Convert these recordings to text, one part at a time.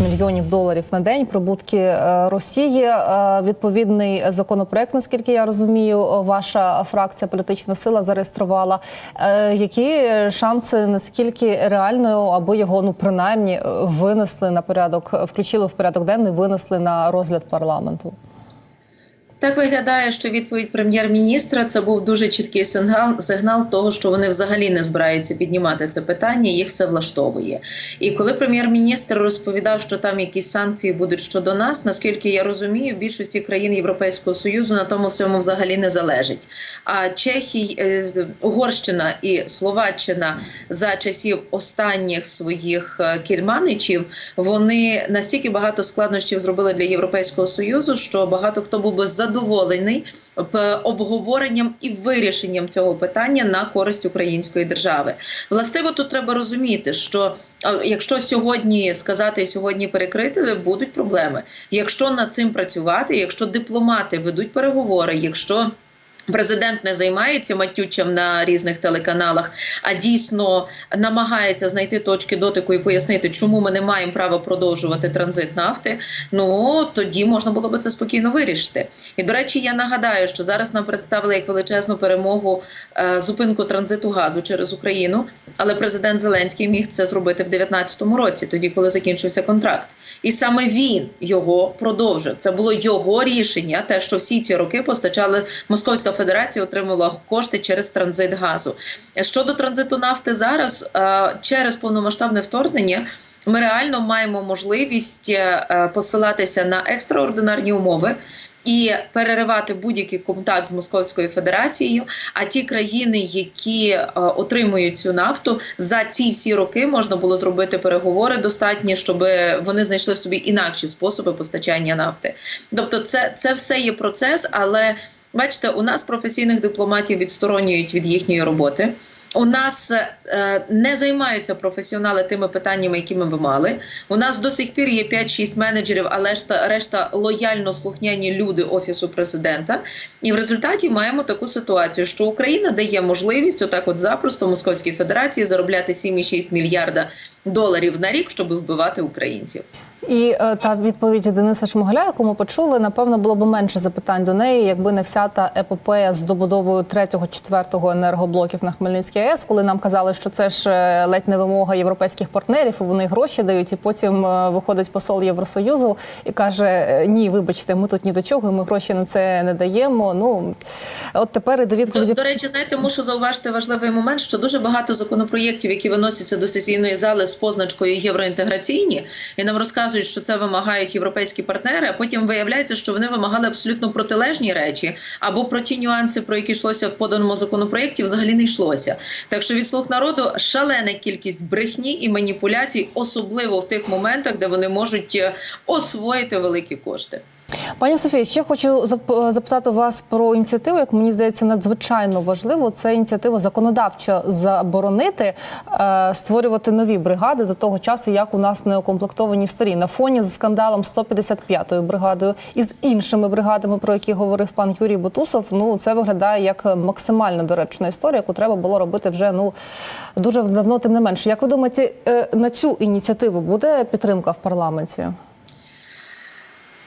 мільйонів доларів на день прибутки е, Росії. Е, Відповідний законопроект, наскільки я розумію, е, ваша фракція політична сила зареєструвала. Які шанси наскільки реально, аби його ну принаймні винесли на порядок, включили в порядок денний, винесли на розгляд парламенту? Так виглядає, що відповідь прем'єр-міністра це був дуже чіткий сигнал, сигнал того, що вони взагалі не збираються піднімати це питання, їх все влаштовує. І коли прем'єр-міністр розповідав, що там якісь санкції будуть щодо нас, наскільки я розумію, більшості країн Європейського союзу на тому всьому взагалі не залежить. А Чехія, е, Угорщина і Словаччина за часів останніх своїх е, кільманичів вони настільки багато складнощів зробили для Європейського союзу, що багато хто був би задоволений п- обговоренням і вирішенням цього питання на користь української держави. Властиво тут треба розуміти, що е, якщо сьогодні сказати сьогодні перекрити, будуть проблеми. Якщо над цим працювати, якщо дипломати ведуть переговори, якщо Президент не займається матючем на різних телеканалах, а дійсно намагається знайти точки дотику і пояснити, чому ми не маємо права продовжувати транзит нафти. Ну тоді можна було би це спокійно вирішити. І до речі, я нагадаю, що зараз нам представили як величезну перемогу е, зупинку транзиту газу через Україну. Але президент Зеленський міг це зробити в 2019 році, тоді коли закінчився контракт. І саме він його продовжив. Це було його рішення. Те, що всі ці роки постачали Московська Федерація, отримувала кошти через транзит газу. Щодо транзиту нафти зараз е, через повномасштабне вторгнення. Ми реально маємо можливість е, посилатися на екстраординарні умови і переривати будь-який контакт з Московською Федерацією. А ті країни, які е, отримують цю нафту, за ці всі роки можна було зробити переговори достатні, щоб вони знайшли собі інакші способи постачання нафти. Тобто, це, це все є процес, але бачите, у нас професійних дипломатів відсторонюють від їхньої роботи. У нас е, не займаються професіонали тими питаннями, які ми би мали. У нас до сих пір є 5-6 менеджерів, а решта, решта лояльно слухняні люди офісу президента. І в результаті маємо таку ситуацію, що Україна дає можливість отак, от запросто Московській Федерації заробляти 7,6 мільярда доларів на рік, щоб вбивати українців. І е, та відповідь Дениса Шмигаля, яку ми почули, напевно, було б менше запитань до неї, якби не вся та епопея з добудовою третього, четвертого енергоблоків на Хмельницькій АЕС, коли нам казали, що це ж е, ледь не вимога європейських партнерів, і вони гроші дають. І потім е, виходить посол Євросоюзу і каже: е, Ні, вибачте, ми тут ні до чого, ми гроші на це не даємо. Ну от тепер і До, відповіді до речі, знаєте, мушу зауважити важливий момент, що дуже багато законопроєктів, які виносяться до сесійної зали з позначкою євроінтеграційні, і нам розказують, що це вимагають європейські партнери. А потім виявляється, що вони вимагали абсолютно протилежні речі, або про ті нюанси, про які йшлося в поданому законопроєкті, взагалі не йшлося. Так що від слух народу шалена кількість брехні і маніпуляцій, особливо в тих моментах, де вони можуть е, освоїти великі кошти. Пані Софія, ще хочу запитати вас про ініціативу, яку мені здається надзвичайно важливо. Це ініціатива законодавчо заборонити е, створювати нові бригади до того часу, як у нас не укомплектовані старі на фоні з скандалом 155-ю бригадою і з іншими бригадами, про які говорив пан Юрій Бутусов. Ну це виглядає як максимально доречна історія, яку треба було робити вже ну дуже давно. Тим не менше, як ви думаєте, е, на цю ініціативу буде підтримка в парламенті?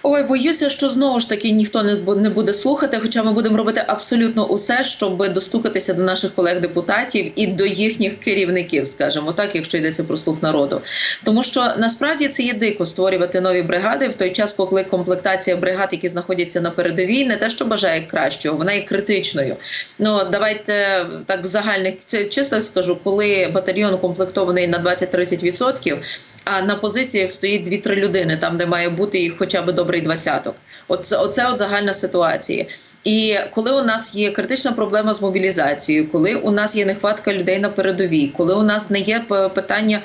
Ой, боюся, що знову ж таки ніхто не бу- не буде слухати. Хоча ми будемо робити абсолютно усе, щоб достукатися до наших колег-депутатів і до їхніх керівників, скажімо так, якщо йдеться про слух народу. Тому що насправді це є дико створювати нові бригади в той час, коли комплектація бригад, які знаходяться на передовій, не те, що бажає кращого, вона є критичною. Ну давайте так в загальних числах скажу, коли батальйон укомплектований на 20-30%, а на позиціях стоїть 2-3 людини, там де має бути їх хоча б добрий двадцяток. Оце, оце от загальна ситуація. І коли у нас є критична проблема з мобілізацією, коли у нас є нехватка людей на передовій, коли у нас не є питання.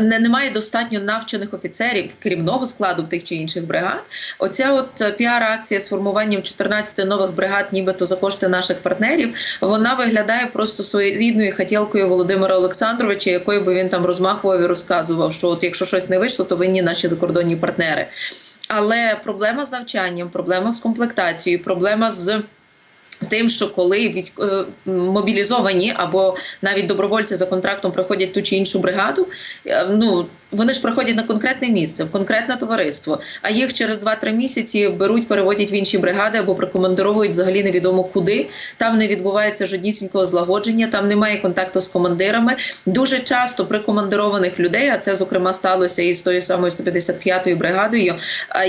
Не немає достатньо навчених офіцерів керівного складу тих чи інших бригад. Оця от піар-акція з формуванням 14 нових бригад, нібито за кошти наших партнерів, вона виглядає просто своєрідною хотілкою Володимира Олександровича, якою би він там розмахував і розказував, що от якщо щось не вийшло, то винні наші закордонні партнери. Але проблема з навчанням, проблема з комплектацією, проблема з тим, що коли військ... е, мобілізовані або навіть добровольці за контрактом приходять ту чи іншу бригаду, е, ну вони ж приходять на конкретне місце, в конкретне товариство, а їх через 2-3 місяці беруть, переводять в інші бригади або прикомандировують взагалі невідомо куди. Там не відбувається жоднісінького злагодження, там немає контакту з командирами. Дуже часто прикомандированих людей, а це зокрема сталося і з тою самою 155-ю бригадою.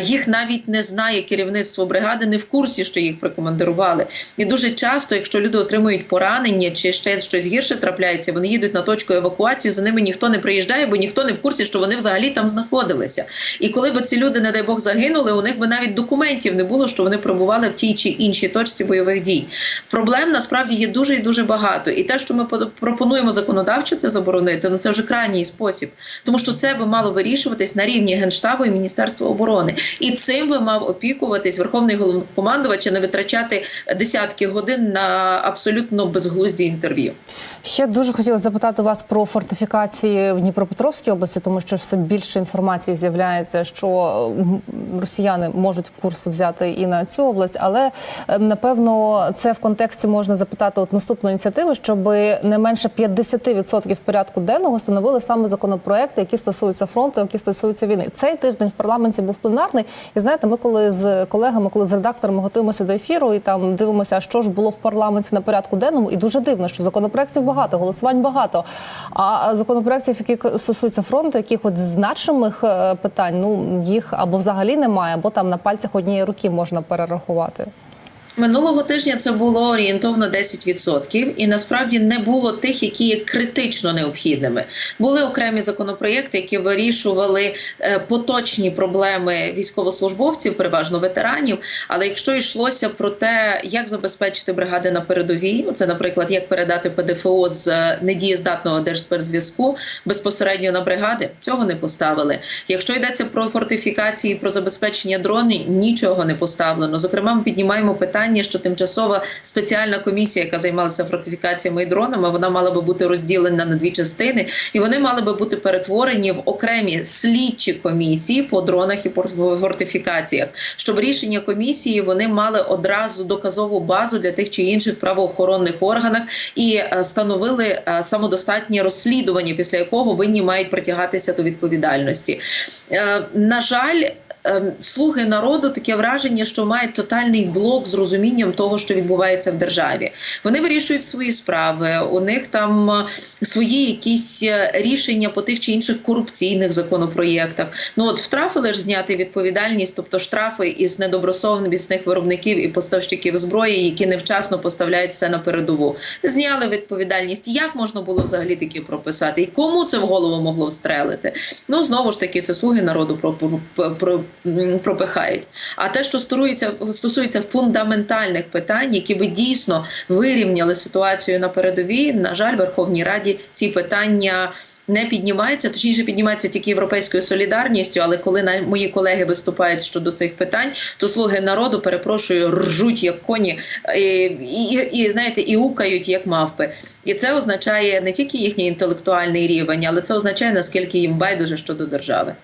Їх навіть не знає керівництво бригади, не в курсі, що їх прикомандирували. І дуже часто, якщо люди отримують поранення чи ще щось гірше трапляється, вони їдуть на точку евакуації. За ними ніхто не приїжджає, бо ніхто не в курсі, що вони взагалі там знаходилися. І коли б ці люди, не дай Бог, загинули, у них би навіть документів не було, що вони перебували в тій чи іншій точці бойових дій. Проблем насправді є дуже і дуже багато. І те, що ми по- пропонуємо законодавчо це заборонити, ну це вже крайній спосіб, тому що це би мало вирішуватись на рівні генштабу і міністерства оборони. І цим би мав опікуватись верховний головнокомандувач, а не витрачати десятки годин на абсолютно безглузді інтерв'ю. Ще дуже хотіла запитати вас про фортифікації в Дніпропетровській області, тому що все більше інформації з'являється, що росіяни можуть курс взяти і на цю область, але е, напевно це в контексті можна запитати от наступної ініціативи, щоб не менше 50% порядку денного становили саме законопроекти, які стосуються фронту, які стосуються війни. Цей тиждень в парламенті був пленарний. І знаєте, ми коли з колегами, коли з редакторами готуємося до ефіру і там дивимося, що ж було в парламенті на порядку денному, і дуже дивно, що законопроєктів багато, голосувань багато. А законопроєктів, які стосуються фронту, якихось значимих е, питань, ну їх або взагалі немає, або там на пальцях однієї руки можна перерахувати. Минулого тижня це було орієнтовно 10%, і насправді не було тих, які є критично необхідними. Були окремі законопроєкти, які вирішували е, поточні проблеми військовослужбовців, переважно ветеранів. Але якщо йшлося про те, як забезпечити бригади на передовій, це, наприклад, як передати ПДФО з е, недієздатного держспецзв'язку безпосередньо на бригади, цього не поставили. Якщо йдеться про фортифікації, про забезпечення дронів, нічого не поставлено. Зокрема, ми піднімаємо питання, що тимчасова спеціальна комісія, яка займалася фортифікаціями і дронами, вона мала би бути розділена на дві частини, і вони мали би бути перетворені в окремі слідчі комісії по дронах і пор- фортифікаціях. Щоб рішення комісії вони мали одразу доказову базу для тих чи інших правоохоронних органах і е, становили е, самодостатнє розслідування, після якого винні мають притягатися до відповідальності. Е, На жаль. ем, Слуги народу таке враження, що мають тотальний блок з розумінням того, що відбувається в державі. Вони вирішують свої справи. У них там е, свої якісь е, рішення по тих чи інших корупційних законопроєктах. Ну от втрафили ж зняти відповідальність, тобто штрафи із недобросовісних виробників і поставщиків зброї, які невчасно поставляють все на передову. Зняли відповідальність. Як можна було взагалі таке прописати? І кому це в голову могло встрелити? Ну знову ж таки, це слуги народу пропихають. А те, що стосується, стосується фундаментальних питань, які би дійсно вирівняли ситуацію на передовій, на жаль, Верховній Раді ці питання. Не піднімаються, точніше піднімаються тільки європейською солідарністю. Але коли на мої колеги виступають щодо цих питань, то слуги народу перепрошую ржуть як коні і, і, і знаєте, і укають як мавпи. І це означає не тільки їхній інтелектуальний рівень, але це означає наскільки їм байдуже щодо держави.